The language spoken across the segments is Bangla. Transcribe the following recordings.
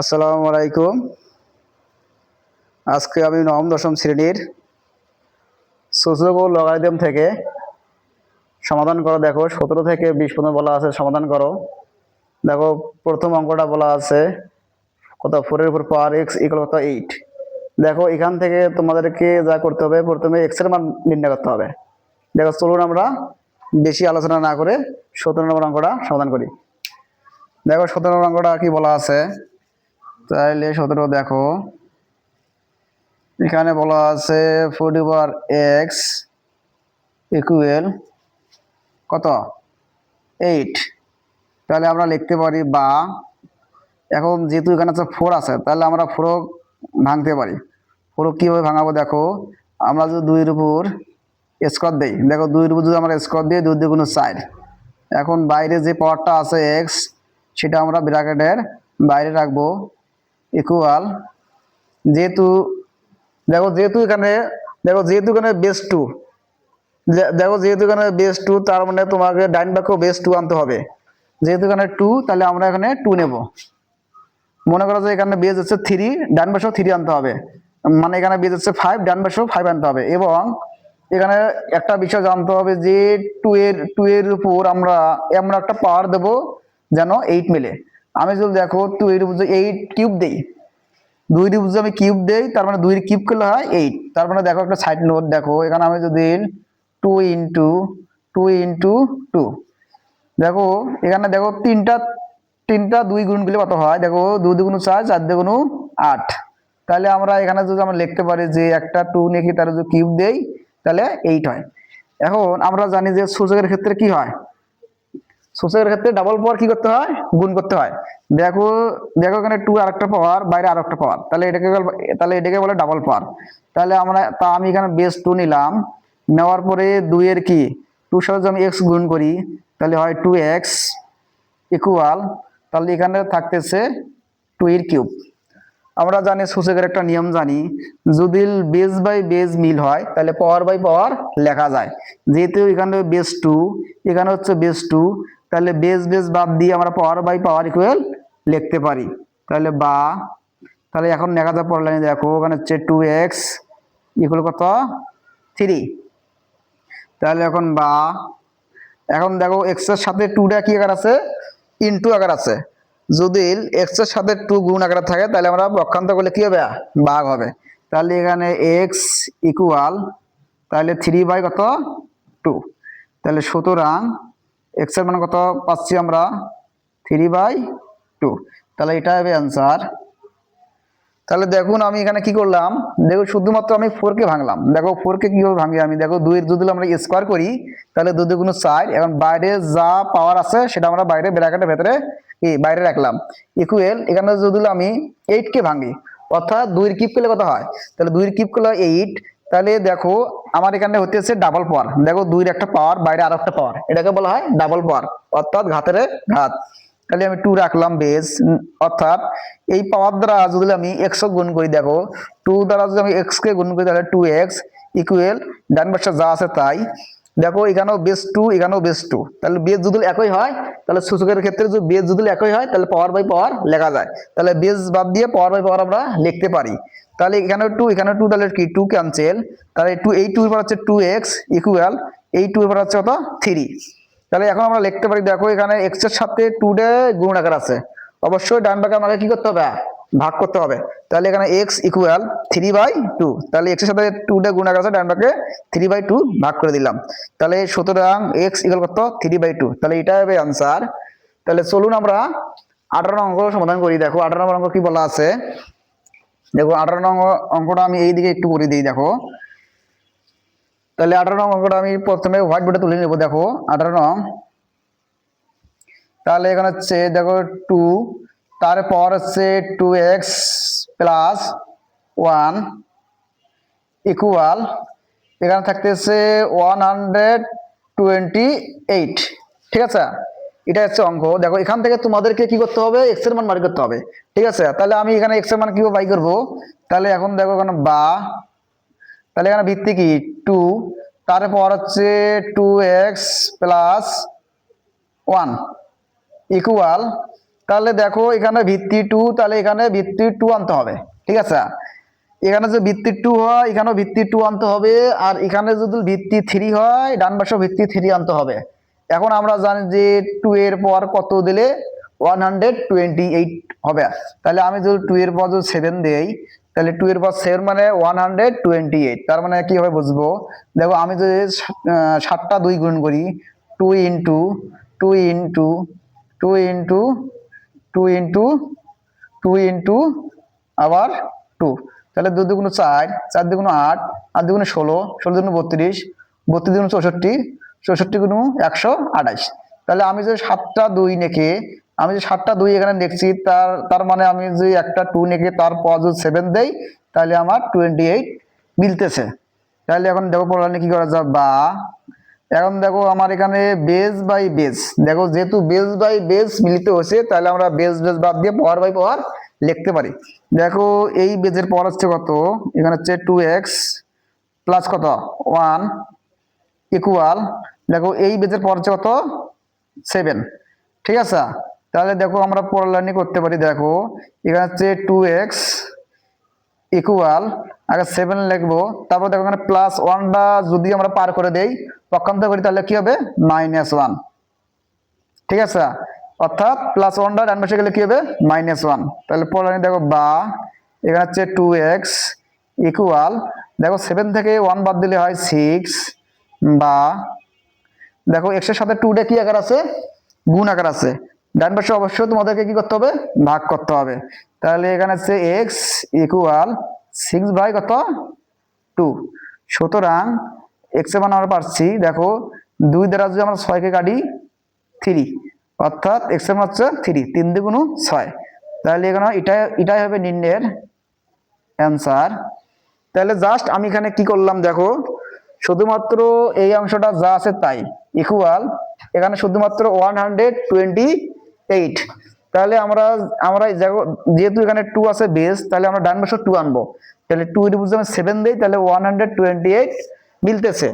আসসালামু আলাইকুম। আজকে আমি নবম, দশম শ্রেণির সুযোগ লগারিদম থেকে। সমাধান করো, দেখো, সতেরো থেকে বিশ পর্যন্ত বলা আছে, সমাধান করো। দেখো, প্রথম অঙ্কটা বলা আছে, কত ফোরের উপর পাওয়ার এক্স ইকুয়াল কত এইট দেখো, এখান থেকে তোমাদেরকে যা করতে হবে, প্রথমে এক্সের মান নির্ণয় করতে হবে। দেখো, চলুন আমরা বেশি আলোচনা না করে সতেরো নম্বর অঙ্কটা সমাধান করি। দেখো, সতেরো নম্বর অঙ্কটা কি বলা আছে? তাহলে সতেরো দেখো। এখানে বলা আছে ফোর্টি পাওয়ার এক্স ইকুয়েল কত? এইট তাহলে আমরা লিখতে পারি বা। এখন যেহেতু এখানে হচ্ছে ফোর আছে তাহলে আমরা ফোরও ভাঙতে পারি। ফোরও কীভাবে ভাঙাবো দেখো? আমরা যদি দুইয়ের উপর স্কোয়ার দিই, দেখো দুইয়ের উপর যদি আমরা স্কোয়ার দিই, দুই দুগুণ চার। এখন বাইরে যে পাওয়ারটা আছে এক্স সেটা আমরা ব্র্যাকেটের বাইরে রাখব। ইকুয়াল যেহেতু, দেখো যেহেতু এখানে, দেখো যেহেতু এখানে বেস টু দেখো যেহেতু এখানে বেস টু তার মানে তোমাকে ডাইন বাক্য বেস টু আনতে হবে। যেহেতু এখানে টু তাহলে আমরা এখানে টু নেব। মনে করো যে এখানে বেস হচ্ছে থ্রি ডান পাশেও থ্রি আনতে হবে। মানে এখানে বেস হচ্ছে ফাইভ ডান পাশেও ফাইভ আনতে হবে। এবং এখানে একটা বিষয় জানতে হবে যে টু এর টু এর উপর আমরা এমন একটা পাওয়ার দেব যেন এইট মিলে। আমি যদি দেখো টু এর উপর এইট কিউব দেই, দুইয়ের উপর আমি কিউব দেই, তার মানে দুইয়ের কিউব করলে হয় এইট তার মানে দেখো একটা সাইড নোট দেখো, এখানে আমি যদি two into two into two দেখো, এখানে দেখো তিনটা তিনটা দুই গুণ করলে কত হয়? দেখো, দুই দুগুণ চার চার দুগুণ আট। তাহলে আমরা এখানে যদি আমরা লিখতে পারি যে একটা টু নাকি তার যদি কিউব দেই, তাহলে এইট হয়। এখন আমরা জানি যে সূচকের ক্ষেত্রে কি হয়? সূচকের ক্ষেত্রে ডাবল পাওয়ার কি করতে হয়? গুণ করতে হয়। দেখো দেখো এখানে টু আর একটা পাওয়ার বাইরে আর একটা পাওয়ার তাহলে এটাকে তাহলে এটাকে বলে ডাবল পাওয়ার তাহলে আমরা, তা আমি এখানে বেস টু নিলাম। নেওয়ার পরে দুইয়ের কি? টু সাথে আমি এক্স গুণ করি। তাহলে হয় টু এক্স ইকুয়াল তাহলে এখানে থাকতেছে টু এর কিউব আমরা জানি সূচকের একটা নিয়ম জানি, যদি বেস বাই বেস মিল হয়, তাহলে পাওয়ার বাই পাওয়ার লেখা যায়। যেহেতু এখানে বেস টু এখানে হচ্ছে বেস টু তাহলে বেস বেস বাদ দিয়ে আমরা পাওয়ার বাই পাওয়ার ইকুয়াল লিখতে পারি। তাহলে বা, তাহলে এখন যায় পড়লেন দেখো ওখানে হচ্ছে টু এক্স ইকুয়াল কত? থ্রি তাহলে এখন বা, এখন দেখো এক্সের সাথে টুটা কি আকার আছে? ইনটু আকার আছে। যদি এক্সের সাথে টু গুণ আকারে থাকে, তাহলে আমরা পক্ষান্তর করলে কি হবে? ভাগ হবে। তাহলে এখানে এক্স ইকুয়াল তাহলে থ্রি বাই কত? টু তাহলে সুতরাং এক্সের মানে কত পাচ্ছি আমরা থ্রি বাই টু তাহলে এটা হবে অ্যান্সার তাহলে দেখুন আমি এখানে কি করলাম? দেখো শুধুমাত্র আমি ফোর কে ভাঙলাম। দেখো ফোর কে কীভাবে ভাঙি আমি? দেখো দুইয়ের যদি আমরা স্কোয়ার করি, তাহলে দুই দুগুণ চার এবং বাইরে যা পাওয়ার আছে সেটা আমরা বাইরে ব্র্যাকেটের ভেতরে কি? বাইরে রাখলাম। ইকুয়েল এখানে যদি আমি এইট কে ভাঙি, অর্থাৎ দুইয়ের কিপ করলে কত হয়? তাহলে দুইয়ের কিপ করলে এইট তাহলে দেখো আমার এখানে হতেছে ডাবল পাওয়ার দেখো দুইয়ের একটা পাওয়ার বাইরে আর একটা পাওয়ার এটাকে বলা হয় ডাবল পাওয়ার অর্থাৎ ঘাতের ঘাত। তাহলে আমি টু রাখলাম বেস অর্থাৎ এই পাওয়ার দ্বারা যদি আমি এক্স গুণ করি, দেখো টু দ্বারা যদি আমি এক্স কে গুণ করি, তাহলে টু এক্স ইকুয়েল ডান যা আছে তাই। দেখো, এখানেও বেস টু এখানেও বেস টু তাহলে বেস যদি একই হয়, তাহলে সূচকের ক্ষেত্রে যদি বেস যদি একই হয়, তাহলে পাওয়ার বাই পাওয়ার লেখা যায়। তাহলে বেস বাদ দিয়ে পাওয়ার বাই পাওয়ার আমরা লিখতে পারি। তাহলে এখানে টু এখানে টু তাহলে কি টু ক্যান্সেল তাহলে টু এই টু এবার হচ্ছে টু এক্স ইকুয়াল এই টু এবার হচ্ছে কত? থ্রি তাহলে এখন আমরা লিখতে পারি, দেখো, এখানে এক্সের সাথে টু ডে গুণ আকার আছে। অবশ্যই ডান বাকে আমাকে কি করতে হবে? ভাগ করতে হবে। তাহলে এখানে x equal three by two তাহলে এক্সের সাথে টু ডে গুণ আকার আছে ডান বাকে থ্রি বাই টু ভাগ করে দিলাম। তাহলে সুতরাং এক্স ইকুয়াল কত? থ্রি বাই টু তাহলে এটা হবে আনসার তাহলে চলুন আমরা আঠারো অঙ্ক সমাধান করি। দেখো, আঠারো নম্বর অঙ্ক কি বলা আছে? দেখো, আঠারো নম্বর অঙ্কটা আমি এই দিকে একটু করে দিই, দেখো। তাহলে আঠারো নং অঙ্কটা আমি প্রথমে হোয়াইট বোর্ডে তুলে নেব, দেখো। আঠারো নং। তাহলে এখানে হচ্ছে, দেখো টু তারপর হচ্ছে two x plus one equal এখানে থাকতেছে ওয়ান হান্ড্রেড টোয়েন্টি এইট ঠিক আছে? এটা হচ্ছে অঙ্ক। দেখো, এখান থেকে তোমাদেরকে কি করতে হবে? এক্সের মান বার করতে হবে, ঠিক আছে? তাহলে আমি এখানে এক্সের মান কীভাবে বাই করব? তাহলে এখন দেখো এখানে বা, তাহলে এখানে ভিত্তি কি? টু তারপর হচ্ছে two x plus one equal তাহলে দেখো এখানে ভিত্তি টু তাহলে এখানে ভিত্তি টু আনতে হবে, ঠিক আছে? এখানে যে ভিত্তি টু হয়, এখানেও ভিত্তি টু আনতে হবে, আর এখানে যদি ভিত্তি থ্রি হয়, ডান পাশে ভিত্তি থ্রি আনতে হবে। এখন আমরা জানি যে টু এর পর কত দিলে ওয়ান হান্ড্রেড টোয়েন্টি এইট হবে। তাহলে আমি যদি টু এর পর যদি সেভেন দেই, তাহলে টু এর পর সেভেন মানে ওয়ান হান্ড্রেড টোয়েন্টি এইট তার মানে কীভাবে বুঝব? দেখো আমি যদি সাতটা দুই গুণ করি two into two into two into two into two into আবার টু তাহলে দু দুগুণ চার চার দুগুণ আট আট দুগুণ ষোলো ষোলো দুগুণ বত্রিশ বত্রিশ দুগুণ চৌষট্টি চৌষট্টি গুণ একশো আঠাশ। তাহলে আমি যে সাতটা দুই নেকে, আমি যে সাতটা দুই এখানে দেখছি, তার তার মানে আমি যে একটা টু নেকে তারপর যদি সেভেন দেই, তাহলে আমার টোয়েন্টি এইট মিলতেছে। তাহলে এখন দেখো পড়ালে কি করা যায় বা এখন দেখো আমার এখানে বেস বাই বেস দেখো যেহেতু বেস বাই বেস মিলিত হয়েছে, তাহলে আমরা বেস বেস বাদ দিয়ে পাওয়ার বাই পাওয়ার লিখতে পারি। দেখো এই বেজের পাওয়ার হচ্ছে কত? এখানে হচ্ছে টু এক্স প্লাস কত? ওয়ান ইকুয়াল দেখো এই বেজের পাওয়ার হচ্ছে কত? সেভেন ঠিক আছে? তাহলে দেখো আমরা পড়লানি করতে পারি, দেখো। এখানে হচ্ছে টু এক্স ইকুয়াল আগে সেভেন লিখব, তারপর দেখো এখানে প্লাস ওয়ানটা যদি আমরা পার করে দেই পক্ষান্তর করি, তাহলে কি হবে? মাইনাস ওয়ান ঠিক আছে? অর্থাৎ প্লাস ওয়ানটা ডান পাশে গেলে কি হবে? মাইনাস ওয়ান তাহলে পড়লানি দেখো বা, এখানে হচ্ছে টু এক্স ইকুয়াল দেখো সেভেন থেকে ওয়ান বাদ দিলে হয় সিক্স বা, দেখো এক্সের সাথে টু ডে কি আকার আছে? গুণ আকার আছে। ডান পাশে অবশ্যই তোমাদেরকে কি করতে হবে? ভাগ করতে হবে। তাহলে এখানে হচ্ছে এক্স ইকুয়াল সিক্স বাই কত? টু সুতরাং এক্সের মান আমরা পাচ্ছি দেখো, দুই দ্বারা যদি আমরা ছয়কে কাটি থ্রি অর্থাৎ এক্সের মান হচ্ছে থ্রি তিন দ্বিগুণ ছয়। তাহলে এখানে এটাই এটাই হবে নির্ণয়ের অ্যান্সার তাহলে জাস্ট আমি এখানে কি করলাম, দেখো, শুধুমাত্র এই অংশটা যা আছে তাই ইকুয়াল এখানে শুধুমাত্র ওয়ান হান্ড্রেড টোয়েন্টি এইট তাহলে আমরা আমরা যেহেতু এখানে টু আছে বেস তাহলে আমরা ডান পাশে টু আনব। তাহলে টু এর বুঝতে আমি সেভেন দিই, তাহলে ওয়ান হান্ড্রেড টোয়েন্টি এইট মিলতেছে।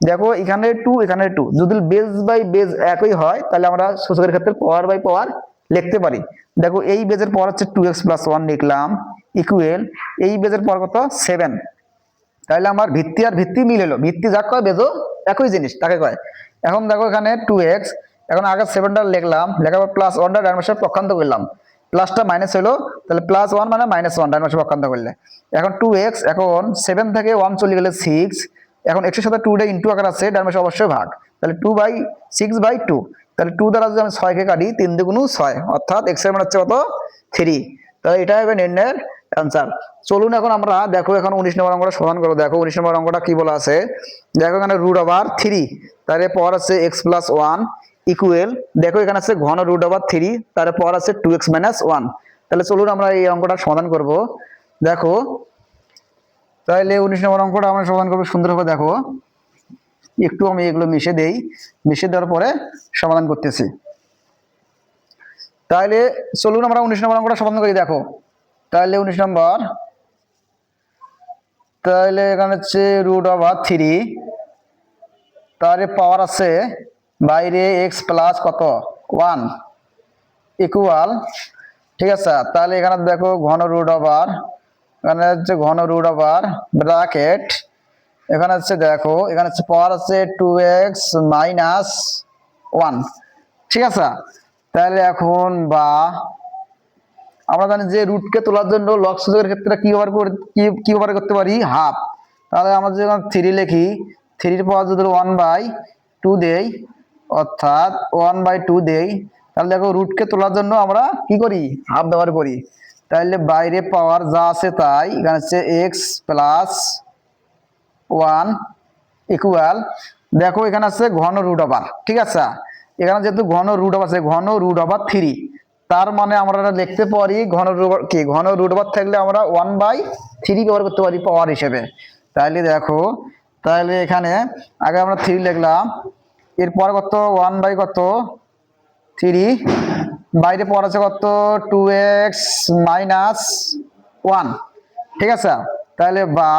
দেখো এখানে টু এখানে টু যদি বেস বাই বেস একই হয়, তাহলে আমরা সূচকের ক্ষেত্রে পাওয়ার বাই পাওয়ার লিখতে পারি। দেখো এই বেজের পর হচ্ছে টু এক্স প্লাস ওয়ান লিখলাম ইকুয়েল এই বেজের পর কত? সেভেন তাহলে আমার ভিত্তি আর ভিত্তি মিল এলো। ভিত্তি যা কয় বেজো? একই জিনিস, তাকে কয়। এখন দেখো এখানে টু এক্স এখন আগে সেভেনটা লিখলাম, লেখার পর প্লাস ওয়ানটা ডান পাশে পক্ষান্ত করলাম। প্লাসটা মাইনাস হলো তাহলে প্লাস ওয়ান মানে মাইনাস ওয়ান ডান পক্ষান্ত করলে। এখন টু এক্স এখন সেভেন থেকে ওয়ান চলে গেলে সিক্স এখন এক্সের সাথে টু ডে ইন্টু আকার আছে ডান অবশ্যই ভাগ। তাহলে two by six by two তাহলে টু দ্বারা যদি আমি ছয়কে কাটি, তিন দুগুণ ছয়, অর্থাৎ এক্সের মান হচ্ছে কত? থ্রি তাহলে এটা হবে নির্ণয়ের অ্যান্সার চলুন এখন আমরা দেখো এখন উনিশ নম্বর অঙ্কটা সমাধান করব দেখো উনিশ নম্বর অঙ্কটা কি বলা আছে? দেখো এখানে রুট ওভার থ্রি তাহলে পর আছে এক্স প্লাস ওয়ান ইকুয়েল দেখো এখানে আছে ঘন রুট ওভার থ্রি তার পর আছে টু এক্স মাইনাস ওয়ান তাহলে চলুন আমরা এই অঙ্কটা সমাধান করব। দেখো তাহলে উনিশ নম্বর অঙ্কটা আমরা সমাধান করব সুন্দরভাবে, দেখো। একটু আমি এগুলো মিশে দেই, মিশে দেওয়ার পরে সমাধান করতেছি। তাহলে চলুন আমরা উনিশ নম্বর অঙ্কটা সমাধান করি, দেখো। তাহলে উনিশ নম্বর তাহলে এখানে হচ্ছে রুট ওভার থ্রি তাহলে পাওয়ার আছে বাইরে এক্স প্লাস কত? ওয়ান ইকুয়াল ঠিক আছে? তাহলে এখানে দেখো ঘন রুট ওভার এখানে হচ্ছে ঘন রুট ওভার ব্র্যাকেট এখানে হচ্ছে দেখো, এখানে হচ্ছে পাওয়ার আছে টু এক্স মাইনাস ওয়ান ঠিক আছে? তাহলে এখন বা, আমরা জানি যে রুটকে তোলার জন্য লক সূচকের ক্ষেত্রে কি ব্যবহার করে, কি ব্যবহার করতে পারি? হাফ তাহলে আমরা যদি থ্রি লিখি থ্রির পাওয়ার যদি ওয়ান বাই টু দেই অর্থাৎ ওয়ান বাই টু দেই। তাহলে দেখো রুটকে তোলার জন্য আমরা কি করি? হাফ ব্যবহার করি। তাহলে বাইরে পাওয়ার যা আছে তাই, এখানে হচ্ছে এক্স প্লাস ওয়ান ইকুয়াল দেখো এখানে আছে ঘন রুট ওভার ঠিক আছে? এখানে যেহেতু ঘন রুট ওভার আছে, ঘন রুট ওভার থ্রি তার মানে আমরা লিখতে পারি ঘন রুট কি? ঘন রুট ওভার থাকলে আমরা ওয়ান বাই থ্রি ব্যবহার করতে পারি পাওয়ার হিসেবে। তাহলে দেখো, তাহলে এখানে আগে আমরা থ্রি লিখলাম। এরপর কত? ওয়ান বাই কত? থ্রি বাইরে পর আছে কত? টু এক্স মাইনাস ওয়ান ঠিক আছে? তাহলে বা,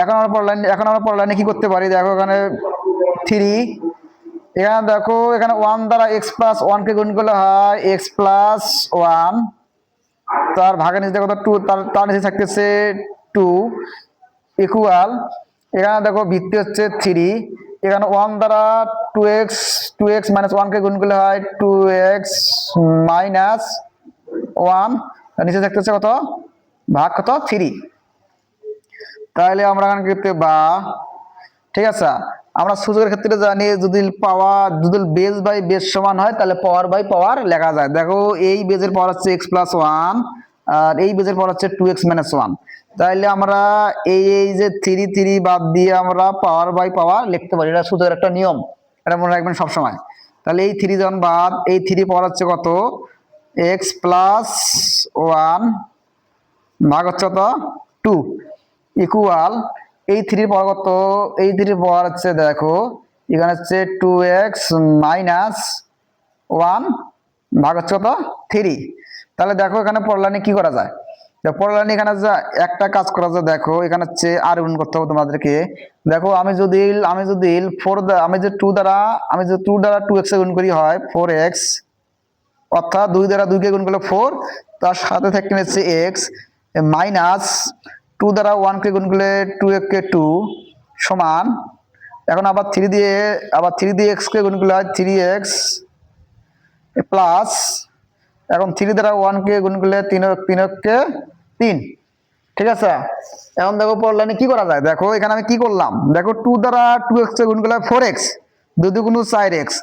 এখন আমরা পড়লাইন এখন আমরা পড়লাইনে কি করতে পারি? দেখো এখানে থ্রি এখানে দেখো, এখানে ওয়ান দ্বারা এক্স প্লাস ওয়ানকে গুণ করলে হয় এক্স প্লাস ওয়ান তার ভাগের নিচে দেখো টু তার তার নিচে থাকতেছে টু ইকুয়াল এখানে দেখো ভিত্তি হচ্ছে থ্রি এখানে ওয়ান দ্বারা two x two x minus ওয়ানকে গুণ করলে হয় টু এক্স মাইনাস ওয়ান নিচে দেখতেছে কত? ভাগ কত? থ্রি তাহলে আমরা এখানে করতে বা? ঠিক আছে। আমরা সুযোগের ক্ষেত্রে জানি যদি পাওয়ার, যদি বেজ বাই বেজ সমান হয়, তাহলে পাওয়ার বাই পাওয়ার লেখা যায়। দেখো, এই বেজের পাওয়ার হচ্ছে এক্স প্লাস ওয়ান আর এই বেজের পাওয়ার হচ্ছে টু এক্স মাইনাস ওয়ান তাহলে আমরা এই এই যে থ্রি থ্রি বাদ দিয়ে আমরা পাওয়ার বাই পাওয়ার লিখতে পারি। এটা সূচকের একটা নিয়ম। এটা মনে রাখবেন সবসময়। তাহলে এই থ্রি যখন বাদ, এই থ্রি পাওয়ার হচ্ছে কত? এক্স প্লাস ওয়ান ভাগ হচ্ছে কত? টু ইকুয়াল এই থ্রির পাওয়ার কত? এই থ্রির পাওয়ার হচ্ছে দেখো, এখানে হচ্ছে টু এক্স মাইনাস ওয়ান ভাগ হচ্ছে কত? থ্রি তাহলে দেখো এখানে পড়লানি কি করা যায়? দেখো পড়লানি এখানে যা একটা কাজ করা যায়, দেখো, এখানে হচ্ছে আর গুণ করতে হবে তোমাদেরকে। দেখো, আমি যদি আমি যদি ফোর আমি যে টু দ্বারা, আমি যে টু দ্বারা টু এক্স গুণ করি হয় ফোর এক্স অর্থাৎ দুই দ্বারা দুইকে গুণ করলে ফোর তার সাথে থাকতে হচ্ছে এক্স মাইনাস টু দ্বারা ওয়ানকে গুণ করলে টু কে টু সমান, এখন আবার থ্রি দিয়ে, আবার থ্রি দিয়ে এক্সকে গুণ করলে হয় থ্রি এক্স প্লাস এখন থ্রি দ্বারা ওয়ানকে গুণ করলে তিন তিনকে তিন ঠিক আছে? এখন দেখো পড়লানি কি করা যায়? দেখো, এখানে আমি কি করলাম? দেখো টু দ্বারা টু এক্স গুণ করলে ফোর এক্স দুই দুগুণ চার এক্স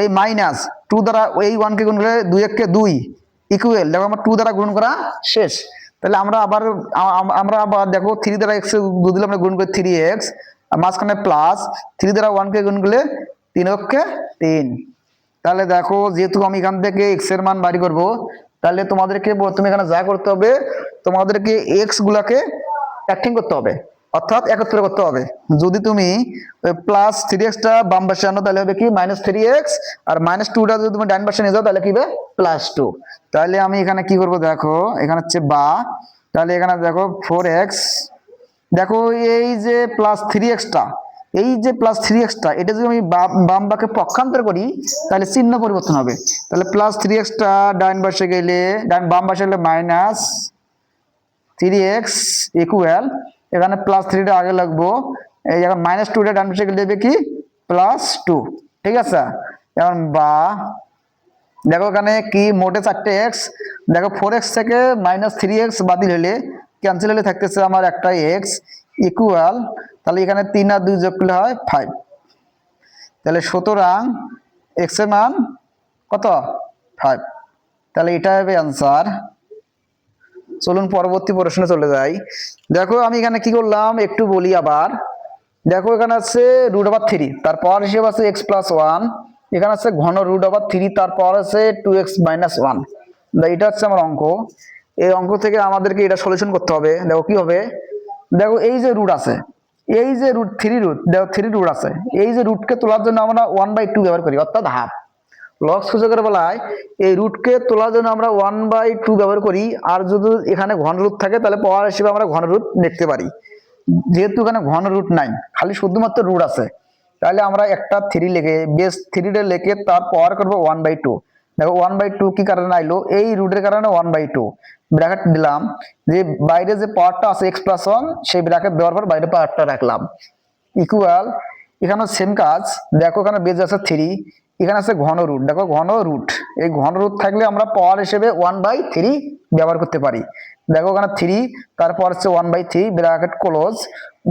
এই মাইনাস টু দ্বারা এই ওয়ানকে গুণ করলে দুই এককে দুই। ইকুয়েল দেখো আমার টু দ্বারা গুণ করা শেষ। তাহলে আমরা আবার আমরা আবার দেখো থ্রি দ্বারা এক্স দিলে আমরা গুণ করি থ্রি এক্স মাঝখানে প্লাস থ্রি দ্বারা ওয়ানকে গুণ করলে তিন অক্ষে তিন। তাহলে দেখো, যেহেতু আমি এখান থেকে এক্সের মান বাড়ি করব, তাহলে তোমাদেরকে প্রথমে এখানে যা করতে হবে, তোমাদেরকে এক্স গুলাকে অ্যাক্টিং করতে হবে, অর্থাৎ একত্রে করতে হবে। যদি তুমি প্লাস থ্রি এক্সটা বাম পাশে আনো, তাহলে হবে কি? মাইনাস থ্রি এক্স আর মাইনাস টুটা যদি তুমি ডান পাশে নিয়ে যাও, তাহলে কি হবে? প্লাস টু তাহলে আমি এখানে কি করব দেখো, এখানে হচ্ছে বা, তাহলে এখানে দেখো ফোর এক্স দেখো এই যে প্লাস থ্রি এক্সটা এই যে প্লাস থ্রি এক্সটা এটা যদি আমি বাম বাকে পক্ষান্তর করি, তাহলে চিহ্ন পরিবর্তন হবে। তাহলে প্লাস থ্রি এক্সটা ডান পাশে গেলে, ডান, বাম পাশে গেলে মাইনাস থ্রি এক্স ইকুয়াল এখানে প্লাস থ্রিটা আগে লাগবো। এই এখন মাইনাস টুটা ডান পাশে গেলে দেবে কি? প্লাস টু ঠিক আছে? এখন বা, দেখো এখানে কি, মোটে চারটে এক্স দেখো ফোর এক্স থেকে মাইনাস থ্রি এক্স বাতিল হলে ক্যান্সেল হলে থাকতেছে আমার একটা এক্স ইকুয়াল তাহলে এখানে তিন আর দুই যোগ করলে হয় ফাইভ তাহলে সুতরাং এক্সের মান কত? ফাইভ তাহলে এটা হবে অ্যান্সার চলুন পরবর্তী প্রশ্নে চলে যাই। দেখো আমি এখানে কি করলাম? একটু বলি আবার। দেখো এখানে আছে রুট ওভার থ্রি তারপর হিসেবে আছে এক্স প্লাস ওয়ান এখানে আছে ঘন রুট ওভার থ্রি তারপর আছে টু এক্স মাইনাস ওয়ান এটা হচ্ছে আমার অঙ্ক। এই অঙ্ক থেকে আমাদেরকে এটা সলিউশন করতে হবে। দেখো কি হবে? দেখো, এই যে রুট আছে, এই যে রুট থ্রি রুট দেখো থ্রি রুট আছে, এই যে রুটকে তোলার জন্য আমরা ওয়ান বাই টু ব্যবহার করি, অর্থাৎ হাফ লগ সূচকের বেলায় এই রুটকে তোলার জন্য আমরা ওয়ান বাই টু ব্যবহার করি, আর যদি এখানে ঘন রুট থাকে, তাহলে পাওয়ার হিসেবে আমরা ঘন রুট দেখতে পারি। যেহেতু এখানে ঘন রুট নাই, খালি শুধুমাত্র রুট আছে, তাহলে আমরা একটা থ্রি লিখে বেস থ্রিটা লিখে তার পাওয়ার করব ওয়ান বাই টু দেখো ওয়ান বাই টু কি কারণে আইলো? এই রুটের কারণে ওয়ান বাই টু ব্র্যাকেট দিলাম, যে বাইরে যে পাওয়ারটা আছে এক্স প্লাস ওয়ান সেই ব্র্যাকেট দেওয়ার পর বাইরে পাওয়ারটা রাখলাম। ইকুয়াল এখানে সেম কাজ, দেখো এখানে বেজ আছে থ্রি এখানে আছে ঘন রুট দেখো ঘন রুট এই ঘন রুট থাকলে আমরা পাওয়ার হিসেবে ওয়ান বাই থ্রি ব্যবহার করতে পারি। দেখো ওখানে থ্রি তারপর হচ্ছে one by three bracket close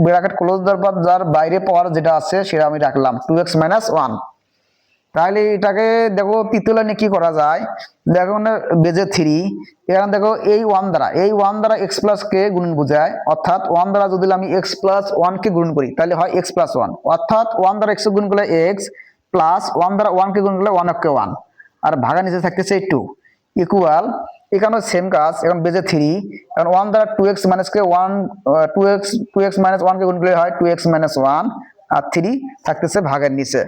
bracket close দেওয়ার পর যার বাইরে পাওয়ার যেটা আছে সেটা আমি রাখলাম টু এক্স মাইনাস ওয়ান তাহলে এটাকে দেখো তৃতীয় লাইনে কি করা যায়? দেখো এখানে বেজে থ্রি এখানে দেখো এই ওয়ান দ্বারা, এই ওয়ান দ্বারা এক্স প্লাস কে গুণন বোঝায়। অর্থাৎ ওয়ান দ্বারা যদি আমি এক্স প্লাস ওয়ান কে গুণ করি, তাহলে হয় এক্স প্লাস ওয়ান অর্থাৎ ওয়ান দ্বারা এক্স গুণ করলে এক্স প্লাস ওয়ান দ্বারা ওয়ান কে গুণ করলে ওয়ান কে ওয়ান আর ভাগা নিচে থাকতেছে টু ইকুয়াল এখানেও সেম কাজ, এখন বেজে থ্রি এখন ওয়ান দ্বারা টু এক্স মাইনাস কে one two x two x minus one কে গুণ করলে হয় টু এক্স মাইনাস ওয়ান আর থ্রি থাকতেছে ভাগের নিচে।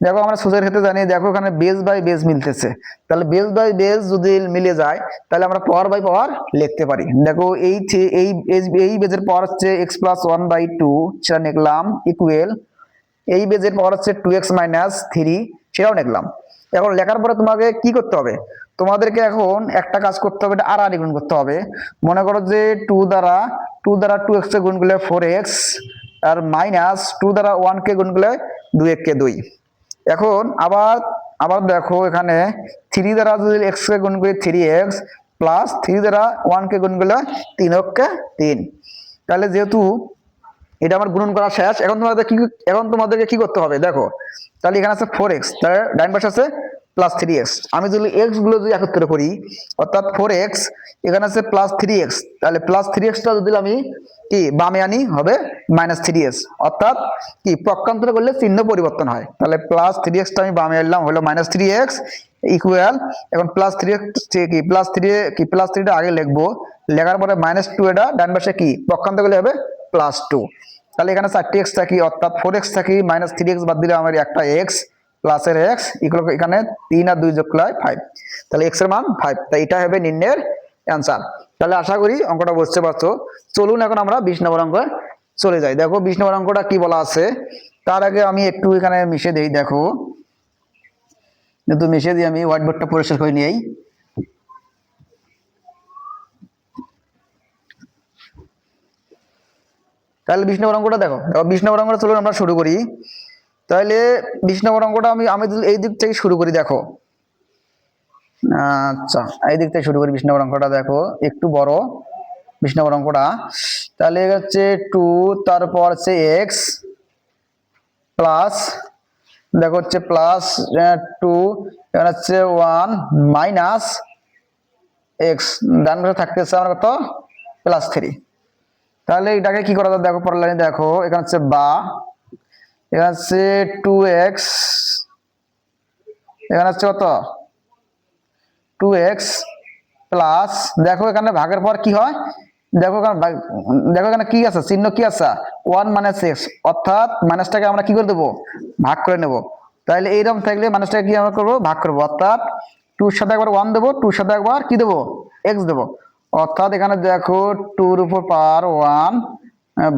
দেখো আমরা সোজের ক্ষেত্রে জানি, দেখো এখানে বেস বাই বেস মিলতেছে। তাহলে বেস বাই বেস যদি মিলে যায়, তাহলে আমরা পাওয়ার বাই পাওয়ার লিখতে পারি। দেখো এই এই এই- বেজের পাওয়ার হচ্ছে x plus one by two সেটা লিখলাম ইকুয়েল এই বেজের পাওয়ার হচ্ছে টু এক্স মাইনাস থ্রি সেটাও লিখলাম এখন লেখার পরে তোমাকে কি করতে হবে? তোমাদেরকে এখন একটা কাজ করতে হবে, এটা আর আর গুণ করতে হবে। মনে করো যে টু দ্বারা টু দ্বারা টু এক্স গুণ করলে ফোর এক্স আর মাইনাস টু দ্বারা ওয়ান কে গুণ করলে এক কে দুই। এখন আবার আবার দেখো এখানে থ্রি দ্বারা যদি এক্স কে গুণ করি থ্রি এক্স প্লাস থ্রি দ্বারা ওয়ান কে গুণ করলে তিন অক্ষে তিন। তাহলে যেহেতু এটা আমার গুণন করা শেষ, এখন তোমাদের কি, এখন তোমাদেরকে কি করতে হবে? দেখো, তাহলে এখানে আছে ফোর এক্স তাহলে ডাইন পাশে আছে প্লাস থ্রি এক্স আমি যদি এক্সগুলো যদি একত্রে করি, অর্থাৎ ফোর এক্স এখানে আছে প্লাস থ্রি এক্স তাহলে প্লাস থ্রি এক্সটা যদি আমি কি? বামে আনি হবে মাইনাস থ্রি এক্স অর্থাৎ কি? পক্ষান্তরে করলে চিহ্ন পরিবর্তন হয়। তাহলে প্লাস থ্রি এক্সটা আমি বামে আনলাম, হলো মাইনাস থ্রি এক্স ইকুয়াল এখন প্লাস থ্রি এক্স কি? প্লাস থ্রি কি? প্লাস থ্রিটা আগে লিখব। লেখার পরে মাইনাস টু এটা ডান পাশে কি? পক্ষান্তর করলে হবে প্লাস টু তাহলে এখানে চারটি এক্স থাকি অর্থাৎ ফোর এক্স থাকি মাইনাস থ্রি এক্স বাদ দিলে আমার একটা এক্স প্লাসের এক্স ইকুয়াল এখানে তিন আর দুই যোগ করলে হয় ফাইভ তাহলে এক্সের মান ফাইভ তাই এটা হবে নির্ণয়ের অ্যান্সার তাহলে আশা করি অঙ্কটা বুঝতে পারছ। চলুন এখন আমরা বিশ নম্বর অঙ্কে চলে যাই। দেখো বিশ নম্বর অঙ্কটা কি বলা আছে? তার আগে আমি একটু এখানে মিশে দিই, দেখো। কিন্তু মিশে দিয়ে আমি হোয়াইট বোর্ডটা পরিষ্কার করে নিয়েই। তাহলে নম্বর অঙ্কটা দেখো। নম্বর অঙ্কটা চলুন আমরা শুরু করি। তাহলে নম্বর অঙ্কটা আমি আমি এই দিক থেকে শুরু করি, দেখো। আচ্ছা এই দিক থেকে শুরু করি বিশ নম্বর অঙ্কটা, দেখো, একটু বড় বিশ নম্বর অঙ্কটা। তাহলে হচ্ছে টু তারপর হচ্ছে এক্স প্লাস দেখো হচ্ছে প্লাস টু এখানে হচ্ছে ওয়ান মাইনাস এক্স ডান থাকতেছে আমার কত? প্লাস থ্রি তাহলে এটাকে কি করা যায়? দেখো, পরের লাইনে দেখো, এখানে হচ্ছে বা, এখানে হচ্ছে টু এক্স এখানে হচ্ছে কত? টু এক্স প্লাস দেখো এখানে ভাগের পর কি হয়? দেখো এখানে দেখো এখানে কি আছে? চিহ্ন কি আছে? ওয়ান মাইনাস এক্স অর্থাৎ মাইনাসটাকে আমরা কি করে দেবো? ভাগ করে নেব। তাহলে এইরকম থাকলে মাইনাসটাকে কি আমরা করব? ভাগ করব। অর্থাৎ টুর সাথে একবার ওয়ান দেবো টুর সাথে একবার কি দেবো? এক্স দেবো। অর্থাৎ এখানে দেখো টুর উপর পাওয়ার ওয়ান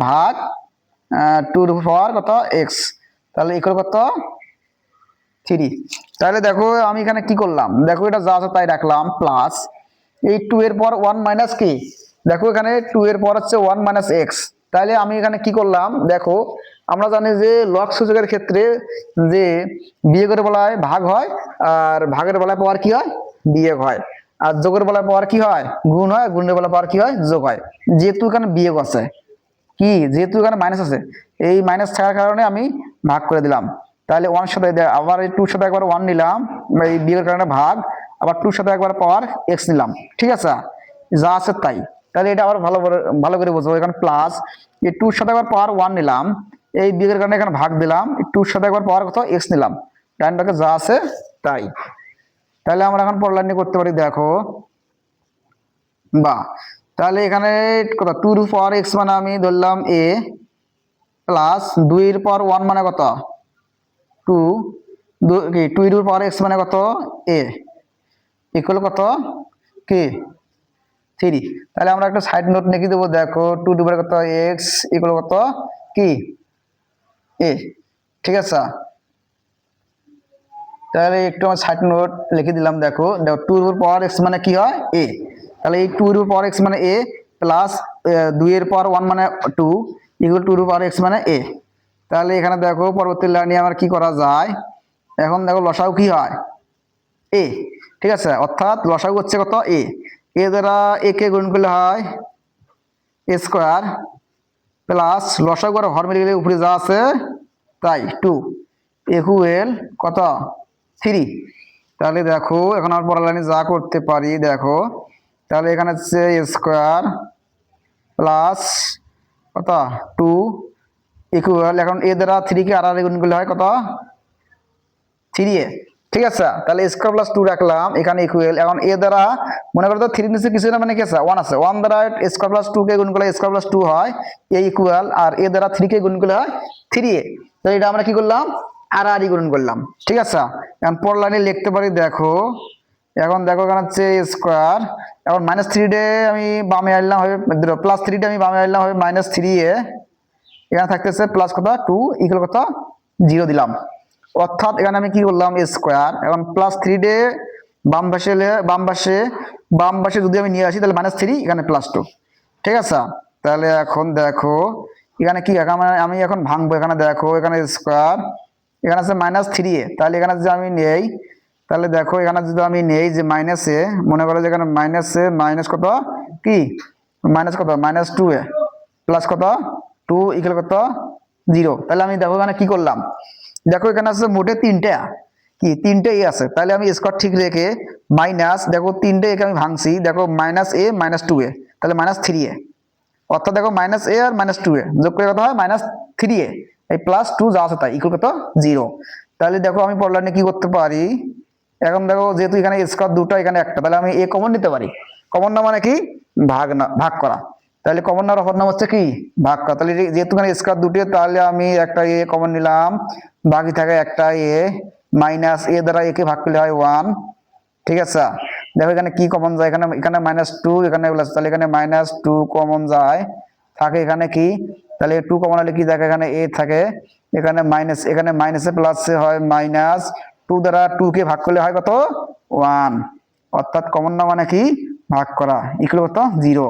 ভাগ টুর উপর পাওয়ার কত? এক্স তাহলে ইকুয়াল কত? থ্রি। তাহলে দেখো আমি এখানে কি করলাম? দেখো এটা যা আছে তাই রাখলাম প্লাস এই টু এর পর ওয়ান মাইনাস কি? দেখো এখানে টু এর পর হচ্ছে ওয়ান মাইনাস এক্স তাহলে আমি এখানে কি করলাম? দেখো, আমরা জানি যে লক সূচকের ক্ষেত্রে যে বিয়োগের বেলায় ভাগ হয় আর ভাগের বেলায় পাওয়ার কি হয়? বিয়োগ হয়। আর যোগের বেলায় পাওয়ার কি হয়? গুণ হয় গুণের বেলায় পাওয়ার কি হয়? যোগ হয়। যেহেতু এখানে বিয়োগ আছে। কি? যেহেতু এখানে মাইনাস আছে। এই মাইনাস থাকার কারণে আমি ভাগ করে দিলাম। তাহলে ওয়ান সাথে আবার এই টুর সাথে একবার ওয়ান নিলাম, এই বিয়ের কারণে ভাগ, আবার টুর সাথে একবার পাওয়ার এক্স নিলাম, ঠিক আছে? যা আছে তাই। তাহলে এটা আবার ভালো ভালো করে বুঝব, এখানে প্লাস এই টুর সাথে একবার পাওয়ার ওয়ান নিলাম, এই বিয়ের কারণে এখানে ভাগ দিলাম টুর সাথে একবার পাওয়ার কত এক্স নিলাম। ডান পাকে যা আছে তাই। তাহলে আমরা এখন পড়লাইনে করতে পারি, দেখো। বা তাহলে এখানে কত? টুর পাওয়ার এক্স মানে আমি ধরলাম এ প্লাস দুইয়ের পর ওয়ান মানে কত? টু কি টু ইর পাওয়ার এক্স মানে কত? এ ইকুয়াল কত? কি থ্রি তাহলে আমরা একটা সাইড নোট লিখে দেবো, দেখো টু ডিভাইড কত? এক্স ইকুয়াল কত? কি এ ঠিক আছে? তাহলে একটু আমার সাইড নোট লিখে দিলাম, দেখো। দেখো টু এর পাওয়ার এক্স মানে কি হয়? এ তাহলে এই টু এর পাওয়ার এক্স মানে এ প্লাস দুইয়ের পাওয়ার ওয়ান মানে টু ইকুয়াল টু এর পাওয়ার এক্স মানে এ তাহলে এখানে দেখো পরবর্তী লাইনে আমার কি করা যায়? এখন দেখো লসাও কি হয়? এ ঠিক আছে? অর্থাৎ লসাগু হচ্ছে কত? এ এ দ্বারা এ কে গুণ করলে হয় এ স্কোয়ার প্লাস লসাগু করে হর মিলে গেলে উপরে যা আছে, তাই টু একুয়েল কত? থ্রি তাহলে দেখো, এখন আর পরের লাইনে যা করতে পারি, দেখো। তাহলে এখানে হচ্ছে স্কোয়ার প্লাস কত? টু ইকুয়াল এখন এ দ্বারা থ্রি কে আর আর গুণ করলে হয় কত? Three a. ঠিক আছে? তাহলে স্কোয়ার প্লাস টু রাখলাম। এখানে ইকুয়াল এখন এ দ্বারা মনে করো তো থ্রি নিচে কিছু না মানে আছে? ওয়ান আছে। ওয়ান দ্বারা স্কোয়ার প্লাস টু কে গুণ করলে স্কোয়ার প্লাস টু হয়। এ ইকুয়াল আর এ দ্বারা থ্রি কে গুণ করলে হয় থ্রি এ। তো এটা আমরা কি করলাম? আর আর গুণ করলাম। ঠিক আছে? এখন পর লাইনে লিখতে পারি, দেখো। এখন দেখো এখানে হচ্ছে স্কোয়ার এখন মাইনাস থ্রি ডে আমি বামে আনলাম হবে প্লাস থ্রি ডে আমি বামে আনলাম হবে মাইনাস থ্রি এ। এখানে থাকতেছে প্লাস কত? টু ইকুয়াল কত? জিরো দিলাম। অর্থাৎ এখানে আমি কি করলাম? স্কোয়ার এখন প্লাস থ্রি ডে বাম পাশে বাম পাশে বাম পাশে যদি আমি নিয়ে আসি, তাহলে মাইনাস থ্রি এখানে প্লাস টু ঠিক আছে? তাহলে এখন দেখো, এখানে কি? এখানে আমি এখন ভাঙবো। এখানে দেখো, এখানে স্কোয়ার এখানে আছে মাইনাস থ্রি এ। তাহলে এখানে যদি আমি নেই, তাহলে দেখো, এখানে যদি আমি নেই যে মাইনাসে মনে করো যে এখানে মাইনাস এ মাইনাস কত? কি? মাইনাস কত? Minus two a. প্লাস কত? টু ইকুয়াল কত? জিরো তাহলে আমি দেখো এখানে কি করলাম? দেখো এখানে আছে মোটে তিনটে কি? তিনটে এ আছে। তাহলে আমি স্কোয়ার ঠিক রেখে মাইনাস দেখো তিনটে একে আমি ভাঙছি। দেখো minus a minus two a তাহলে মাইনাস থ্রি এ অর্থাৎ দেখো মাইনাস এ আর মাইনাস টু এ যোগ করে কত হয়? মাইনাস থ্রি এ এই প্লাস টু যা আছে তাই ইকুয়াল কত? জিরো তাহলে দেখো আমি পড়লানে কি করতে পারি? এখন দেখো যেহেতু এখানে স্কোয়ার দুটো, এখানে একটা। তাহলে আমি এ কমন নিতে পারি। কমন না মানে কি? ভাগ না, ভাগ করা। তাহলে কমন নার অপর নাম হচ্ছে কি? ভাগ করা তাহলে যেহেতু স্কোয়ার দুটো, তাহলে আমি একটা এ কমন নিলাম, বাকি থাকে একটা এ মাইনাস এ দ্বারা একে ভাগ করলে হয় ওয়ান ঠিক আছে? দেখো এখানে কি কমন যায়? এখানে এখানে মাইনাস টু এখানে তাহলে এখানে মাইনাস টু কমন যায়। থাকে এখানে কি? তাহলে টু কমন হলে কি থাকে এখানে এ থাকে। এখানে মাইনাস এখানে মাইনাসে প্লাসে হয় মাইনাস টু দ্বারা টু কে ভাগ করলে হয় কত? ওয়ান অর্থাৎ কমন না মানে কি? ভাগ করা। ইকুয়াল কত? জিরো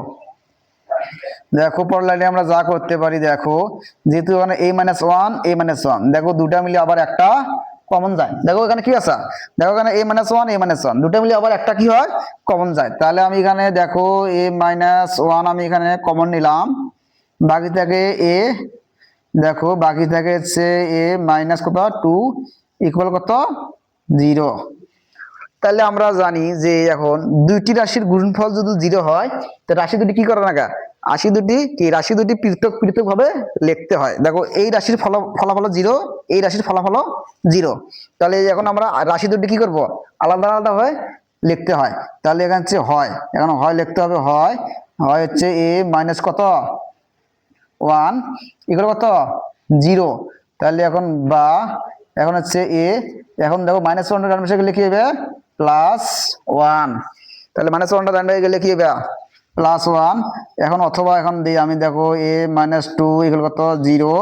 দেখো পর লাইনে আমরা যা করতে পারি, দেখো, যেহেতু এখানে a minus one a minus one দেখো, দুটা মিলে আবার একটা কমন যায়। দেখো, এখানে কি আছে? দেখো, এখানে a minus one a minus one দুটা মিলে আবার একটা কি হয়? কমন যায়। তাহলে আমি এখানে, দেখো এ মাইনাস ওয়ান আমি এখানে কমন নিলাম। বাকি থাকে এ দেখো, বাকি থাকে হচ্ছে এ মাইনাস কত? টু ইকুয়াল কত? জিরো তাহলে আমরা জানি যে এখন দুইটি রাশির গুণফল যদি জিরো হয়, তো রাশি দুটি কি করে না রাশি দুটি কি? রাশি দুটি পৃথক পৃথক ভাবে লিখতে হয়। দেখো, এই রাশির ফল ফলাফল জিরো এই রাশির ফলাফল জিরো তাহলে এখন আমরা রাশি দুটি কি করব? আলাদা আলাদা হয়ে লিখতে হয়। তাহলে এখানে হচ্ছে হয়। এখন হয় লিখতে হবে হয়। হয় হচ্ছে এ মাইনাস কত? ওয়ান এগুলো কত? জিরো তাহলে এখন বা, এখন হচ্ছে এ এখন দেখো মাইনাস ওয়ানটা ডান পাশে গেলে প্লাস ওয়ান তাহলে মাইনাস ওয়ানটা ডান পাশে গেলে কি প্লাস ওয়ান এখন অথবা এখন দিই আমি দেখো এ মাইনাস টু এগুলো কত? জিরো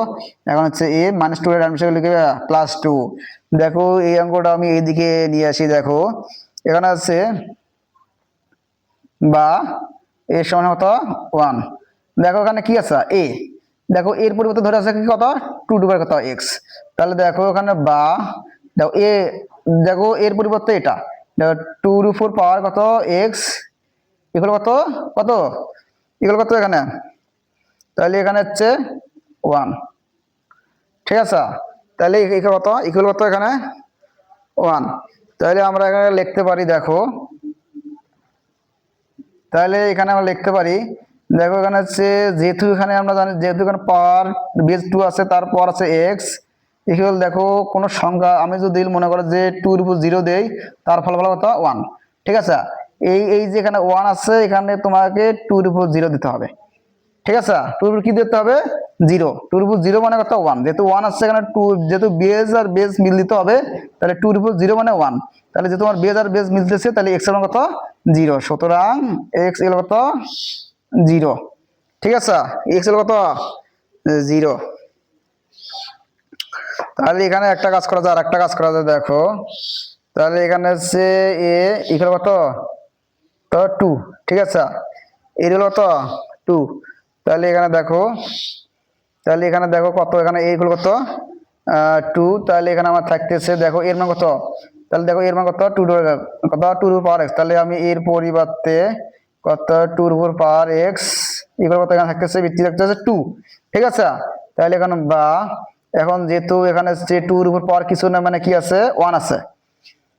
এখন হচ্ছে এ মাইনাস টু এর কি হবে প্লাস টু দেখো এই অঙ্কটা আমি এইদিকে নিয়ে আসি, দেখো। এখানে আছে বা এর সমান কত? ওয়ান দেখো এখানে কি আছে? এ দেখো এর পরিবর্তে ধরে আছে কি কত? টু টু কত? এক্স তাহলে দেখো ওখানে বা, দেখো এ দেখো এর পরিবর্তে এটা। দেখো টু টু ফোর পাওয়ার কত? এক্স এগুলো কত? কত? এগুলো কত এখানে? তাহলে এখানে হচ্ছে ওয়ান ঠিক আছে? তাহলে এখানে কত? ইকুয়াল কত এখানে? ওয়ান তাহলে আমরা এখানে লিখতে পারি, দেখো। তাহলে এখানে আমরা লিখতে পারি, দেখো এখানে হচ্ছে যেহেতু এখানে আমরা জানি, যেহেতু এখানে পাওয়ার বেস টু আছে, তারপর আছে এক্স ইকুয়াল দেখো কোনো সংখ্যা, আমি যদি মনে করো যে টুর উপর জিরো দেই, তার ফলাফল কত? ওয়ান ঠিক আছে? এই এই যে এখানে ওয়ান আছে, এখানে তোমাকে টুর উপর জিরো দিতে হবে। ঠিক আছে? টুর উপর কি দিতে হবে? জিরো টুর উপর জিরো মানে কথা ওয়ান যেহেতু ওয়ান আসছে এখানে টু যেহেতু বেজ আর বেজ মিল দিতে হবে, তাহলে টুর উপর জিরো মানে ওয়ান তাহলে যেহেতু আমার বেজ আর বেজ মিলতেছে তাহলে এক্সের কত? জিরো সুতরাং এক্সের কত? জিরো ঠিক আছে? এক্সের কত? জিরো তাহলে এখানে একটা কাজ করা যায় আর একটা কাজ করা যায়, দেখো। তাহলে এখানে হচ্ছে এ ইকুয়াল কত? টু ঠিক আছে? এর হলো কত টু তাহলে এখানে দেখো, তাহলে এখানে দেখো কত, এখানে এইগুলো কত? টু তাহলে এখানে আমার থাকতেছে, দেখো এর মান কত? তাহলে দেখো এর মান কত? টু কত? টুর পাওয়ার এক্স তাহলে আমি এর পরিবর্তে কত? টুর উপর পাওয়ার এক্স এগুলো কত? এখানে থাকতেছে ভিত্তি থাকতেছে টু ঠিক আছে? তাহলে এখানে বা, এখন যেহেতু এখানে যে টুর উপর পাওয়ার কিছু না মানে কি আছে? ওয়ান আছে।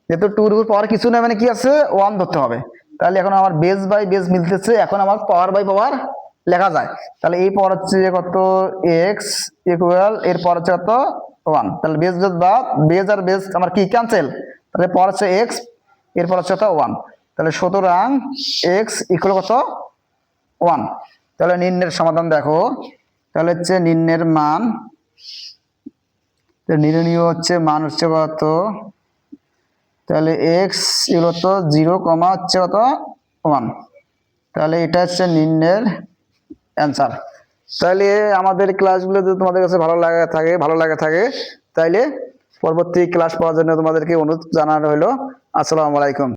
যেহেতু টুর উপর পাওয়ার কিছু না মানে কি আছে? ওয়ান ধরতে হবে। তাহলে এখন আমার বেস বাই বেস মিলতেছে, এখন আমার পাওয়ার বাই পাওয়ার লেখা যায়। তাহলে এই পাওয়ার হচ্ছে কত? এক্স ইকুয়াল এর পর হচ্ছে কত? ওয়ান তাহলে বেস বেস বা বেস আর বেস আমার কি ক্যান্সেল তাহলে পর হচ্ছে এক্স এরপর হচ্ছে কত? ওয়ান তাহলে সুতরাং এক্স ইকুয়াল কত? ওয়ান তাহলে নির্ণয়ের সমাধান দেখো। তাহলে হচ্ছে নির্ণয়ের মান নির্ণয় হচ্ছে মান হচ্ছে কত? তাহলে এক্স এগুলো তো জিরো কমা হচ্ছে কত? ওয়ান তাহলে এটা হচ্ছে নিম্নের অ্যান্সার তাহলে আমাদের ক্লাসগুলো যদি তোমাদের কাছে ভালো লাগা থাকে, ভালো লাগা থাকে, তাইলে পরবর্তী ক্লাস পাওয়ার জন্য তোমাদেরকে অনুরোধ জানানো হলো। আসসালামু আলাইকুম।